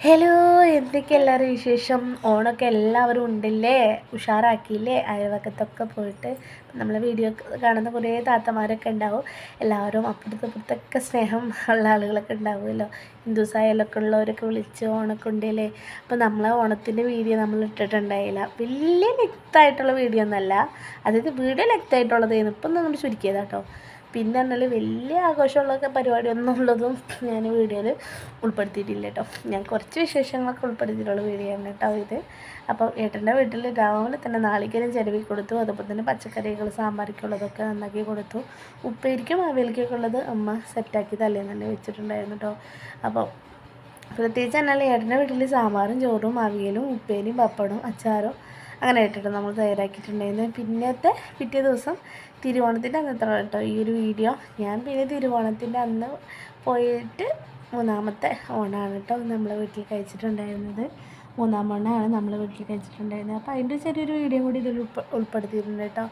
Hello എന്തൊക്കെ എല്ലാവരും വിശേഷം? ഓണമൊക്കെ എല്ലാവരും ഉണ്ടല്ലേ? ഉഷാറാക്കിയില്ലേ? അയൽവക്കത്തൊക്കെ പോയിട്ട് നമ്മളെ വീഡിയോ കാണുന്ന കുറേ താത്തമാരൊക്കെ ഉണ്ടാവും. എല്ലാവരും അപ്പുറത്ത് അപ്പുറത്തൊക്കെ സ്നേഹം ഉള്ള ആളുകളൊക്കെ ഉണ്ടാവുമല്ലോ. ഹിന്ദുസായാലൊക്കെ ഉള്ളവരൊക്കെ വിളിച്ച് ഓണമൊക്കെ ഉണ്ടല്ലേ? അപ്പോൾ നമ്മളെ ഓണത്തിന്റെ വീഡിയോ നമ്മൾ ഇട്ടിട്ടുണ്ടായില്ല. വലിയ ലെക്തായിട്ടുള്ള വീഡിയോ ഒന്നല്ല. അതായത് വീഡിയോ ലെക്തായിട്ടുള്ളത് ഇപ്പം നമ്മൾ ചുരുക്കിയതാട്ടോ. പിന്നെ പറഞ്ഞാൽ വലിയ ആഘോഷമുള്ള പരിപാടിയൊന്നും ഉള്ളതും ഞാൻ വീഡിയോയിൽ ഉൾപ്പെടുത്തിയിട്ടില്ല കേട്ടോ. ഞാൻ കുറച്ച് വിശേഷങ്ങളൊക്കെ ഉൾപ്പെടുത്തിയിട്ടുള്ള വീഡിയോ ആണ് കേട്ടോ ഇത്. അപ്പോൾ ഏട്ടന്റെ വീട്ടിൽ രാവിലെ തന്നെ നാളികേരം ചിരവി കൊടുത്തു അതുപോലെ തന്നെ പച്ചക്കറികൾ സാമ്പാറിക്കുള്ളതൊക്കെ നന്നാക്കി കൊടുത്തു. ഉപ്പേരിക്കും അവയിലേക്കൊക്കെ ഉള്ളത് അമ്മ സെറ്റാക്കി തലേന്ന് തന്നെ വെച്ചിട്ടുണ്ടായിരുന്നു കേട്ടോ. അപ്പോൾ പ്രത്യേകിച്ച് എന്നാൽ ഏട്ടന്റെ വീട്ടിൽ സാമ്പാറും ചോറും അവിയലും ഉപ്പേരിയും പപ്പടവും അച്ചാറും അങ്ങനെ ഇട്ടിട്ട് നമ്മൾ തയ്യാറാക്കിയിട്ടുണ്ടായിരുന്നു. പിന്നത്തെ പിറ്റേ ദിവസം തിരുവോണത്തിന്റെ അന്നത്തെ കേട്ടോ ഈ ഒരു വീഡിയോ. ഞാൻ പിന്നെ തിരുവോണത്തിന്റെ അന്ന് പോയിട്ട് മൂന്നാമത്തെ ഓണാണ് കേട്ടോ നമ്മളെ വീട്ടിൽ കഴിച്ചിട്ടുണ്ടായിരുന്നത്. മൂന്നാം ഓണമാണ് നമ്മളെ വീട്ടിൽ കഴിച്ചിട്ടുണ്ടായിരുന്നത്. അപ്പോൾ അതിന്റെ ചെറിയൊരു വീഡിയോ കൂടി ഇതിൽ ഉൾപ്പെടുത്തിയിട്ടുണ്ട് കേട്ടോ.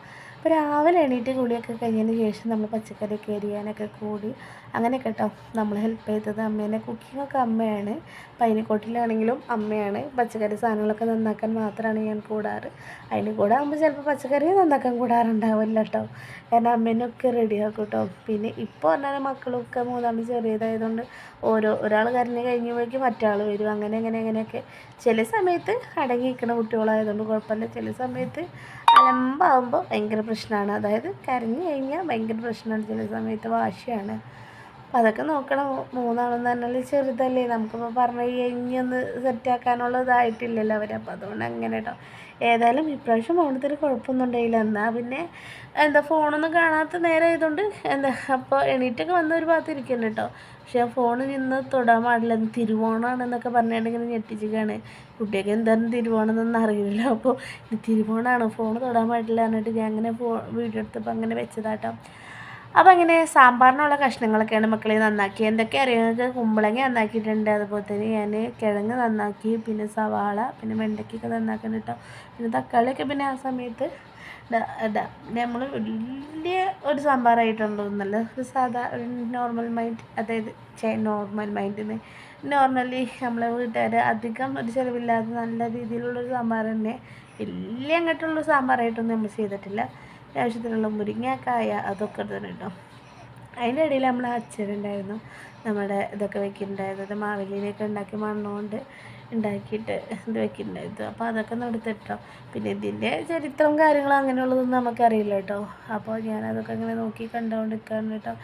അപ്പോൾ രാവിലെ എണീറ്റ് കുളിയൊക്കെ കഴിഞ്ഞതിന് ശേഷം നമ്മൾ പച്ചക്കറി എരിയാനൊക്കെ കൂടി. അങ്ങനെ കേട്ടോ നമ്മൾ ഹെൽപ്പ് ചെയ്തത് അമ്മേനെ. കുക്കിങ്ങൊക്കെ അമ്മയാണ്. പൈനക്കോട്ടിലാണെങ്കിലും അമ്മയാണ്. പച്ചക്കറി സാധനങ്ങളൊക്കെ നന്നാക്കാൻ മാത്രമാണ് ഞാൻ കൂടാറ്. അതിന് കൂടെ ആകുമ്പോൾ ചിലപ്പോൾ പച്ചക്കറി നന്നാക്കാൻ കൂടാറുണ്ടാവില്ല കേട്ടോ കാരണം അമ്മേനൊക്കെ റെഡിയാക്കും കേട്ടോ പിന്നെ ഇപ്പോൾ പറഞ്ഞാൽ മക്കളൊക്കെ മൂന്നാമത് ചെറിയതായതുകൊണ്ട് ഓരോ ഒരാൾ കരഞ്ഞ് കഴിഞ്ഞപ്പോഴേക്കും മറ്റാൾ വരും. അങ്ങനെ അങ്ങനെ അങ്ങനെയൊക്കെ. ചില സമയത്ത് അടങ്ങി നിൽക്കുന്ന കുട്ടികളായതുകൊണ്ട് കുഴപ്പമില്ല. ചില സമയത്ത് അലമ്പാകുമ്പോൾ ഭയങ്കര പ്രശ്നമാണ്. അതായത് കരഞ്ഞു കഴിഞ്ഞാൽ ഭയങ്കര പ്രശ്നമാണ് ചില സമയത്ത് വാശിയാണ്. അപ്പം അതൊക്കെ നോക്കണം. മൂന്നാളെന്ന് പറഞ്ഞാൽ ചെറുതല്ലേ. നമുക്കിപ്പോൾ പറഞ്ഞു കഴിഞ്ഞൊന്ന് സെറ്റാക്കാനുള്ള ഇതായിട്ടില്ലല്ലോ അവർ അപ്പോൾ അതുകൊണ്ട് അങ്ങനെ കേട്ടോ ഏതായാലും ഇപ്രാവശ്യം ഓണത്തിന് കുഴപ്പമൊന്നും ഉണ്ടായില്ല എന്നാൽ പിന്നെ എന്താ ഫോണൊന്നും കാണാത്ത നേരം ആയതുകൊണ്ട് എന്താ അപ്പോൾ എണീറ്റൊക്കെ വന്ന ഒരു ഭാഗത്ത് ഇരിക്കുന്നുണ്ട് കേട്ടോ. പക്ഷേ ആ ഫോൺ നിന്ന് തൊടാൻ പാടില്ല. തിരുവോണമാണ് എന്നൊക്കെ പറഞ്ഞുകൊണ്ട് പറഞ്ഞിട്ടുണ്ടെങ്കിൽ ഞെട്ടിച്ചിരിക്കുകയാണ്. കുട്ടിയൊക്കെ എന്തായാലും തിരുവോണം എന്നൊന്നും അറിയില്ല അപ്പോൾ തിരുവോണമാണ് ഫോൺ തൊടാൻ പാടില്ല എന്നിട്ട് ഞാൻ അങ്ങനെ ഫോ വീഡിയോ എടുത്തപ്പോൾ അങ്ങനെ വെച്ചതാട്ടോ. അപ്പോൾ അങ്ങനെ സാമ്പാറിനുള്ള കഷ്ണങ്ങളൊക്കെയാണ് മക്കളെ നന്നാക്കി. എന്തൊക്കെ അറിയാമെന്ന് കുമ്പളങ്ങ നന്നാക്കിയിട്ടുണ്ട്. അതുപോലെ തന്നെ ഞാൻ കിഴങ്ങ് നന്നാക്കി പിന്നെ സവാള പിന്നെ വെണ്ടയ്ക്കൊക്കെ നന്നാക്കാൻ കേട്ടോ പിന്നെ തക്കാളിയൊക്കെ പിന്നെ ആ സമയത്ത് നമ്മൾ വലിയ ഒരു സാമ്പാറായിട്ടുണ്ടോന്നല്ല ഒരു സാധാ നോർമൽ മൈൻഡ് അതായത് നോർമൽ മൈൻഡിന് നോർമലി നമ്മളെ വീട്ടുകാർ അധികം ഒരു ചിലവില്ലാതെ നല്ല രീതിയിലുള്ളൊരു സാമ്പാർ തന്നെ വലിയ അങ്ങോട്ടുള്ള സാമ്പാറായിട്ടൊന്നും നമ്മൾ ചെയ്തിട്ടില്ല. ആവശ്യത്തിനുള്ള മുരിങ്ങക്കായ അതൊക്കെ തന്നെ കേട്ടോ. അതിന്റെ ഇടയിൽ നമ്മൾ അച്ഛനുണ്ടായിരുന്നു നമ്മുടെ ഇതൊക്കെ വെക്കുന്നുണ്ടായിരുന്നത് മാവേലിനെയൊക്കെ ഉണ്ടാക്കി മണ്ണുകൊണ്ട് ഉണ്ടാക്കിയിട്ട് ഇത് വെക്കുന്നുണ്ടായിരുന്നു. അപ്പോൾ അതൊക്കെ ഒന്ന് എടുത്തിട്ടോ പിന്നെ ഇതിന്റെ ചരിത്രം കാര്യങ്ങളും അങ്ങനെയുള്ളതൊന്നും നമുക്കറിയില്ല കേട്ടോ. അപ്പോൾ ഞാനതൊക്കെ ഇങ്ങനെ നോക്കി കണ്ടുകൊണ്ട് നിൽക്കുകയാണ് കേട്ടോ.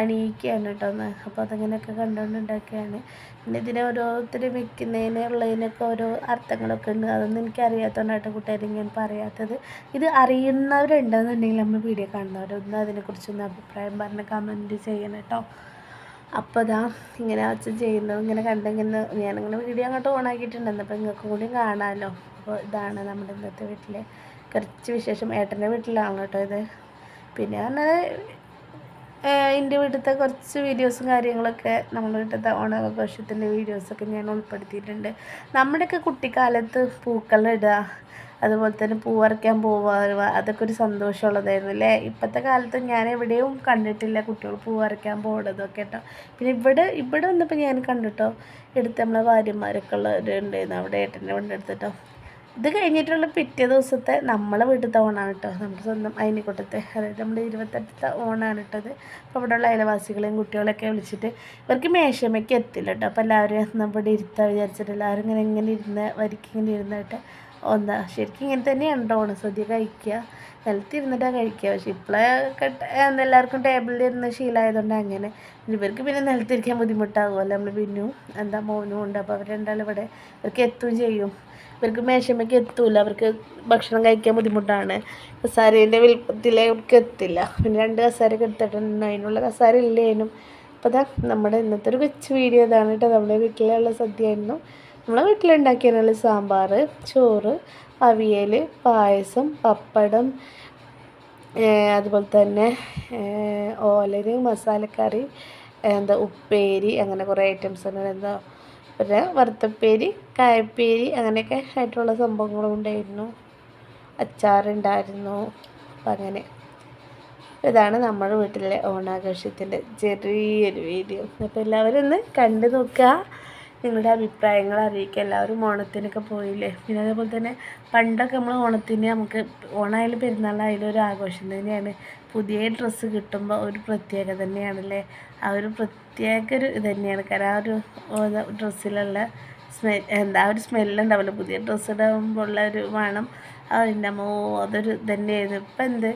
അണിയിക്കുകയാണ് കേട്ടോ ഒന്ന്. അപ്പോൾ അതങ്ങനെയൊക്കെ കണ്ടുകൊണ്ട് ഉണ്ടാക്കുകയാണ് പിന്നെ ഇതിനെ ഓരോരുത്തർ വെക്കുന്നതിന് ഉള്ളതിനൊക്കെ ഓരോ അർത്ഥങ്ങളൊക്കെ ഉണ്ട്. അതൊന്നും എനിക്ക് അറിയാത്തതുകൊണ്ടായിട്ട് കൂട്ടുകാർ ഞാൻ പറയാത്തത്. ഇത് അറിയുന്നവരുണ്ടെന്നുണ്ടെങ്കിൽ നമ്മൾ വീഡിയോ കാണുന്നവരൊന്നും അതിനെക്കുറിച്ചൊന്ന് അഭിപ്രായം പറഞ്ഞ് കമന്റ് ചെയ്യണം കേട്ടോ. അപ്പോൾ അതാ ഇങ്ങനെ അച്ഛൻ ചെയ്യുന്നത് ഇങ്ങനെ കണ്ടിങ്ങനെ ഞാനിങ്ങനെ വീഡിയോ അങ്ങോട്ട് ഓൺ ആക്കിയിട്ടുണ്ടായിരുന്നു അപ്പോൾ നിങ്ങൾക്കും കൂടി കാണാമല്ലോ അപ്പോൾ ഇതാണ് നമ്മുടെ ഇന്നത്തെ വീട്ടിലെ കുറച്ച് വിശേഷം. ഏട്ടന്റെ വീട്ടിലാണ് കേട്ടോ ഇത്. പിന്നെ പറഞ്ഞാൽ എന്റെ വീട്ടിലത്തെ കുറച്ച് വീഡിയോസും കാര്യങ്ങളൊക്കെ നമ്മുടെ വീട്ടിലത്തെ ഓണാഘോഷത്തിന്റെ വീഡിയോസൊക്കെ ഞാൻ ഉൾപ്പെടുത്തിയിട്ടുണ്ട്. നമ്മുടെയൊക്കെ കുട്ടിക്കാലത്ത് പൂക്കളിടുക അതുപോലെ തന്നെ പൂ പറിക്കാൻ പോവുക അതൊക്കെ ഒരു സന്തോഷമുള്ളതായിരുന്നു അല്ലേ? ഇപ്പോഴത്തെ കാലത്ത് ഞാൻ എവിടെയും കണ്ടിട്ടില്ല കുട്ടികൾ പൂ പറിക്കാൻ പോകുന്നതൊക്കെ കേട്ടോ. പിന്നെ ഇവിടെ ഇവിടെ വന്നപ്പോൾ ഞാൻ കണ്ടിട്ടോ എടുത്ത് നമ്മളെ ഭാര്യമാരൊക്കെ ഉള്ളവരുണ്ടായിരുന്നു അവിടെ ഏട്ടന്റെ വണ്ടി എടുത്തിട്ടോ. ഇത് കഴിഞ്ഞിട്ടുള്ള പിറ്റേ ദിവസത്തെ നമ്മളെ വീട്ടിലത്തെ ഓണാണ് കേട്ടോ. നമ്മുടെ സ്വന്തം അയനിക്കുട്ടത്തെ അതായത് നമ്മുടെ ഇരുപത്തെട്ടത്തെ ഓണാണ് കേട്ടത് അപ്പോൾ ഇവിടെയുള്ള അയലവാസികളെയും കുട്ടികളെയൊക്കെ വിളിച്ചിട്ട് ഇവർക്ക് മേശമയ്ക്ക് എത്തില്ല കേട്ടോ. അപ്പോൾ എല്ലാവരും നമ്മുടെ ഇരുത്താൻ വിചാരിച്ചിട്ട് എല്ലാവരും ഇങ്ങനെ ഇങ്ങനെ ഇരുന്ന് വരിക്കിങ്ങനെ ഇരുന്നിട്ട് എന്താ ശരിക്കും ഇങ്ങനെ തന്നെയാണ് കേട്ടോ സദ്യ കഴിക്കുക. നിലത്തിരുന്നിട്ടാണ് കഴിക്കുക. പക്ഷെ ഇപ്പോഴൊക്കെ എല്ലാവർക്കും ടേബിളിൽ ഇരുന്ന് ശീലമായതുകൊണ്ട് അങ്ങനെ. ഇവർക്ക് പിന്നെ നിലത്തിരിക്കാൻ ബുദ്ധിമുട്ടാകുമല്ലോ നമ്മൾ പിന്നും എന്താ മോനും ഉണ്ട്. അപ്പോൾ രണ്ടാളും ഇവിടെ ഇവർക്ക് എത്തുകയും ചെയ്യും. ഇവർക്ക് മേശമ്മയ്ക്ക് എത്തൂല. അവർക്ക് ഭക്ഷണം കഴിക്കാൻ ബുദ്ധിമുട്ടാണ്. കസാരേന്റെ വലുപ്പത്തിലേക്ക് എത്തില്ല. പിന്നെ രണ്ട് കസാരയൊക്കെ എടുത്തിട്ടുണ്ട്. അതിനുള്ള കസാര ഇല്ലേനും. അപ്പോൾ അതാ നമ്മുടെ ഇന്നത്തെ ഒരു കൊച്ചു വീഡിയോ ഇതാണ് കേട്ടോ നമ്മുടെ വീട്ടിലുള്ള സദ്യയായിരുന്നു നമ്മളെ വീട്ടിലുണ്ടാക്കിയതിനുള്ള സാമ്പാർ ചോറ് അവിയൽ പായസം പപ്പടം അതുപോലെ തന്നെ ഓലന് മസാലക്കറി എന്താ ഉപ്പേരി അങ്ങനെ കുറേ ഐറ്റംസ് ഉണ്ട് എന്താ പിന്നെ വറുത്തപ്പേരി കായപ്പേരി അങ്ങനെയൊക്കെ ആയിട്ടുള്ള സംഭവങ്ങളും ഉണ്ടായിരുന്നു. അച്ചാറുണ്ടായിരുന്നു. അപ്പം അങ്ങനെ. ഇതാണ് നമ്മുടെ വീട്ടിലെ ഓണാഘോഷത്തിന്റെ ചെറിയൊരു വീഡിയോ. അപ്പോൾ എല്ലാവരും ഒന്ന് കണ്ടു നോക്കുക. നിങ്ങളുടെ അഭിപ്രായങ്ങൾ അറിയിക്കുക. എല്ലാവരും ഓണത്തിനൊക്കെ പോയില്ലേ? പിന്നെ അതേപോലെ തന്നെ പണ്ടൊക്കെ നമ്മൾ ഓണത്തിന് നമുക്ക് ഓണമായാലും പെരുന്നാളായാലും ഒരു ആഘോഷം തന്നെയാണ്. പുതിയ ഡ്രസ്സ് കിട്ടുമ്പോൾ ഒരു പ്രത്യേകത തന്നെയാണല്ലേ? ആ ഒരു പ്രത്യേക ഒരു ഇത് തന്നെയാണ്. കാരണം ആ ഒരു ഡ്രസ്സിലുള്ള സ്മെൽ എന്താ ഒരു സ്മെല്ലുണ്ടാവില്ല. പുതിയ ഡ്രസ്സ് ഇടുമ്പോൾ ഉള്ള ഒരു മണം അതിന്റെ അമ്മോ അതൊരു തന്നെയായിരുന്നു. ഇപ്പം എന്ത്?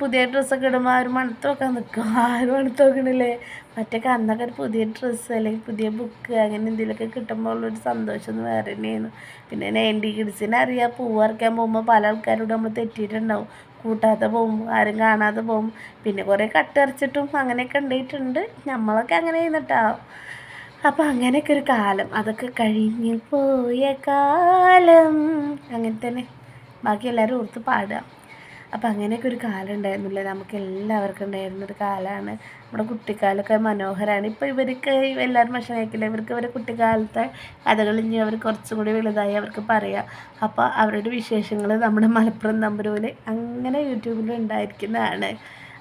പുതിയ ഡ്രസ്സൊക്കെ ഇടുമ്പോൾ ആ ഒരു മണത്ത് വെക്കാൻ നിൽക്കും ആരും മണത്ത് നോക്കണില്ലേ? മറ്റൊക്കെ അന്നൊക്കെ ഒരു പുതിയ ഡ്രസ്സ് അല്ലെങ്കിൽ പുതിയ ബുക്ക് അങ്ങനെ എന്തെങ്കിലുമൊക്കെ കിട്ടുമ്പോൾ ഉള്ളൊരു സന്തോഷം ഒന്ന് വേറെ തന്നെയായിരുന്നു. പിന്നെ നയന്റി കിഡ്സിനെ അറിയാം. പൂ പറിക്കാൻ പോകുമ്പോൾ പല ആൾക്കാരോട് നമ്മൾ തെറ്റിയിട്ടുണ്ടാവും. കൂട്ടാതെ പോകും ആരും കാണാതെ പോകും. പിന്നെ കുറേ കട്ടറിച്ചിട്ടും അങ്ങനെയൊക്കെ ഉണ്ടായിട്ടുണ്ട് നമ്മളൊക്കെ അങ്ങനെ ചെയ്യുന്നിട്ടാ അപ്പം അങ്ങനെയൊക്കെ ഒരു കാലം. അതൊക്കെ കഴിഞ്ഞു പോയ കാലം. അങ്ങനെ തന്നെ. ബാക്കി എല്ലാവരും ഓർത്ത് പാടുക അപ്പം അങ്ങനെയൊക്കെ ഒരു കാലം ഉണ്ടായിരുന്നില്ലേ? നമുക്ക് എല്ലാവർക്കും ഉണ്ടായിരുന്നൊരു കാലമാണ് നമ്മുടെ കുട്ടിക്കാലമൊക്കെ മനോഹരമാണ് ഇപ്പോൾ ഇവർക്ക് എല്ലാവരും ഭക്ഷണം കഴിക്കില്ല. ഇവർക്ക് ഇവരുടെ കുട്ടിക്കാലത്തെ കഥകൾ ഇനി അവർ കുറച്ചും കൂടി വലുതായി അവർക്ക് പറയാം. അപ്പോൾ അവരുടെ വിശേഷങ്ങൾ നമ്മുടെ മലപ്പുറം തമ്പുരൂൽ അങ്ങനെ യൂട്യൂബിൽ ഉണ്ടായിരിക്കുന്നതാണ്.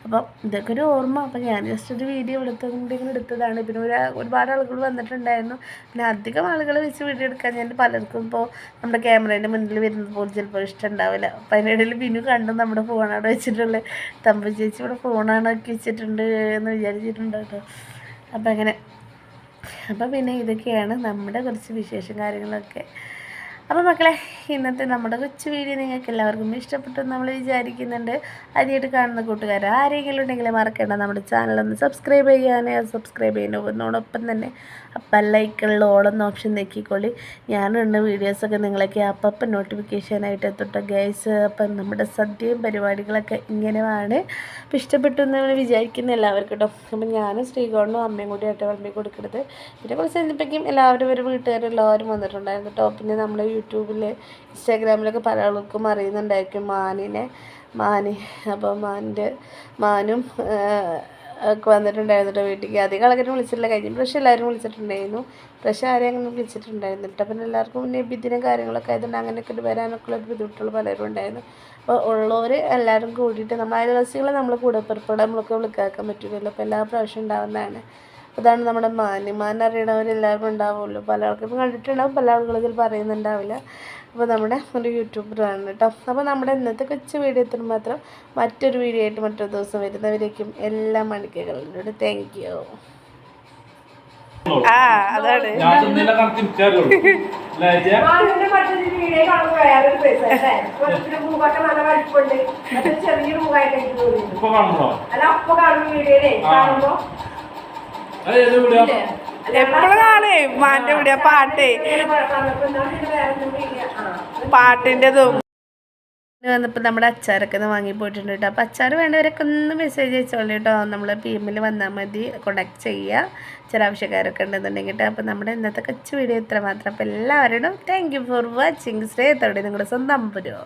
അപ്പം ഇതൊക്കെ ഒരു ഓർമ്മ. അപ്പം ഞാൻ ജസ്റ്റ് ഒരു വീഡിയോ എടുത്തതുകൊണ്ടെങ്കിലും എടുത്തതാണ്. പിന്നെ ഒരു ഒരുപാട് ആളുകൾ വന്നിട്ടുണ്ടായിരുന്നു. പിന്നെ അധികം ആളുകൾ വെച്ച് വീഡിയോ എടുക്കാൻ ഞാൻ പലർക്കും ഇപ്പോൾ നമ്മുടെ ക്യാമറേന്റെ മുന്നിൽ വരുന്നത് പോലും ചിലപ്പോൾ ഇഷ്ടം ഉണ്ടാവില്ല അപ്പം അതിനിടയിൽ ബിനു കണ്ടു നമ്മുടെ ഫോണാണ് വെച്ചിട്ടുള്ളത്. തമ്പു ചേച്ചി ഇവിടെ ഫോണാണ് ഒക്കെ വെച്ചിട്ടുണ്ട് എന്ന് വിചാരിച്ചിട്ടുണ്ട് കേട്ടോ. അപ്പം അങ്ങനെ. അപ്പം പിന്നെ ഇതൊക്കെയാണ് നമ്മുടെ കുറച്ച് വിശേഷം കാര്യങ്ങളൊക്കെ. അപ്പോൾ മക്കളെ ഇന്നത്തെ നമ്മുടെ കൊച്ചു വീഡിയോ നിങ്ങൾക്ക് എല്ലാവർക്കും ഇഷ്ടപ്പെട്ടു നമ്മൾ വിചാരിക്കുന്നുണ്ട്. ആദ്യമായിട്ട് കാണുന്ന കൂട്ടുകാർ ആരെങ്കിലും ഉണ്ടെങ്കിൽ മറക്കേണ്ട. നമ്മുടെ ചാനലൊന്ന് സബ്സ്ക്രൈബ് ചെയ്യാൻ സബ്സ്ക്രൈബ് ചെയ്യുന്നതിനോടൊപ്പം തന്നെ അപ്പം ലൈക്കുള്ള ഓളെന്ന ഓപ്ഷൻ നോക്കിക്കോളി. ഞാനുണ്ട് വീഡിയോസൊക്കെ നിങ്ങളൊക്കെ അപ്പം നോട്ടിഫിക്കേഷനായിട്ട് എത്തട്ടെ ഗൈസ് അപ്പം നമ്മുടെ സദ്യയും പരിപാടികളൊക്കെ ഇങ്ങനെയാണ്. അപ്പം ഇഷ്ടപ്പെട്ടു എന്ന് വിചാരിക്കുന്ന എല്ലാവർക്കും കേട്ടോ. അപ്പം ഞാനും ശ്രീകോണനും അമ്മയും കൂടി ആയിട്ട് വിളമ്പി കൊടുക്കുന്നത് പിന്നെ കുറച്ച് കഴിഞ്ഞപ്പോഴേക്കും എല്ലാവരും ഒരു വീട്ടുകാരെല്ലാവരും വന്നിട്ടുണ്ടായിരുന്നു കേട്ടോ. പിന്നെ നമ്മൾ യൂട്യൂബിൽ ഇൻസ്റ്റാഗ്രാമിലൊക്കെ പല ആൾക്കും അറിയുന്നുണ്ടായിരിക്കും മാനിനെ. മാനി അപ്പോൾ മാനിന്റെ മാനും ഒക്കെ വന്നിട്ടുണ്ടായിരുന്നു കേട്ടോ വീട്ടിലേക്ക്. അധികം ആൾക്കാരും വിളിച്ചിട്ടില്ല. കഴിഞ്ഞ പ്രാവശ്യം എല്ലാവരും വിളിച്ചിട്ടുണ്ടായിരുന്നു. പ്രാവശ്യം ആരെയും അങ്ങനെ വിളിച്ചിട്ടുണ്ടായിരുന്നു കേട്ടോ പിന്നെ എല്ലാവർക്കും പിന്നെ ബിദിനും കാര്യങ്ങളൊക്കെ ആയതുകൊണ്ട് അങ്ങനെയൊക്കെ ഒരു വരാനൊക്കെ ഉള്ള ബുദ്ധിമുട്ടുകൾ പലരും ഉണ്ടായിരുന്നു. അപ്പോൾ ഉള്ളവർ എല്ലാവരും കൂടിയിട്ട് നമ്മൾ അയൽവാസികളെ നമ്മൾ കൂടെ പുറപ്പെടാൻ നമ്മളൊക്കെ വിളിക്കാക്കാൻ പറ്റുമല്ലോ അപ്പോൾ എല്ലാ പ്രാവശ്യം ഉണ്ടാവുന്നതാണ്. അതാണ് നമ്മുടെ മാന് മാൻ അറിയണവരെല്ലാവരും ഉണ്ടാവുമല്ലോ. പല ആൾക്കാരും കണ്ടിട്ടുണ്ടാവും പല ആളുകളും ഇതിൽ പറയുന്നുണ്ടാവില്ല. അപ്പോൾ നമ്മുടെ ഒരു യൂട്യൂബറാണ് കേട്ടോ. അപ്പോൾ നമ്മുടെ ഇന്നത്തെ കൊച്ചു വീഡിയോ എത്ര മാത്രം. മറ്റൊരു വീഡിയോ ആയിട്ട് മറ്റൊരു ദിവസം വരുന്നവരേക്കും എല്ലാ മണിക്കുകളിലൂടെ താങ്ക് യു ആ അതാണ്. ചെറിയൊരു അല്ല അപ്പൊ കാണുന്ന വീഡിയോയിലേ. കാണുമ്പോ അത് ഏത് വീഡിയോ എപ്പോഴും കാണേ മാന്റെ വീഡിയോ പാട്ടേ പാട്ടിന്റെ വന്നപ്പോൾ നമ്മുടെ അച്ചാറൊക്കെ ഒന്ന് വാങ്ങി പോയിട്ടുണ്ട് കേട്ടോ. അപ്പോൾ അച്ചാർ വേണ്ടവരൊക്കെ ഒന്ന് മെസ്സേജ് അയച്ചോളൂ കേട്ടോ. നമ്മൾ പി എമ്മിൽ വന്നാൽ മതി. കോണ്ടാക്ട് ചെയ്യുക ചില ആവശ്യക്കാരൊക്കെ ഉണ്ടെന്നുണ്ടെങ്കിൽ കേട്ടോ. അപ്പോൾ നമ്മുടെ ഇന്നത്തെ കൊച്ചു വീഡിയോ ഇത്ര മാത്രം അപ്പോൾ എല്ലാവരോടും താങ്ക് യു ഫോർ വാച്ചിങ് സ്നേഹത്തോടെ നിങ്ങളുടെ സ്വന്തം അമ്പരോ.